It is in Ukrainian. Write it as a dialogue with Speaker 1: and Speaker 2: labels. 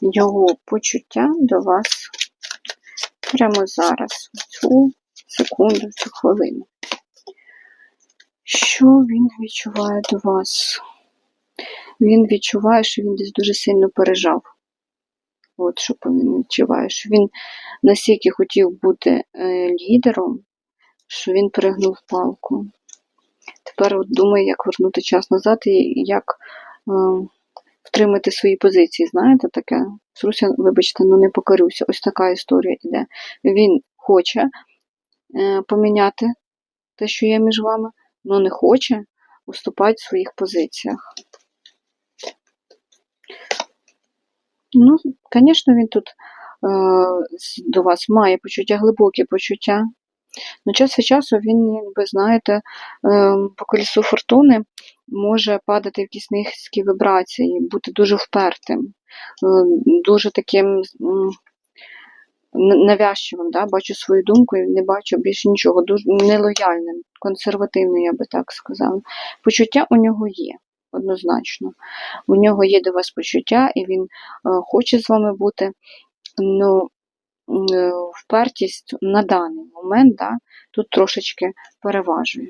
Speaker 1: його почуття до вас прямо зараз, в цю секунду, в цю хвилину. Що він відчуває до вас? Він відчуває, що він десь дуже сильно пережав. От що він відчуває, що він настільки хотів бути е, лідером, що він перегнув палку. Тепер от думає, як вернути час назад і як е, втримати свої позиції. Знаєте, таке? Руся, вибачте, ну не покорюся. Ось така історія іде. Він хоче е, поміняти те, що є між вами, але не хоче уступати в своїх позиціях. Ну, звісно, він тут е, до вас має почуття, глибокі почуття. Ну, час від часу він, якби, знаєте, е, по колісу фортуни може падати в якісь низькі вібрації, бути дуже впертим, е, дуже таким навязчивим, да? бачу свою думку і не бачу більше нічого, дуже нелояльним, консервативним, я би так сказала. Почуття у нього є, однозначно. У нього є до вас почуття, і він е, хоче з вами бути. Ну, е, впертість на даний момент да, тут трошечки переважує.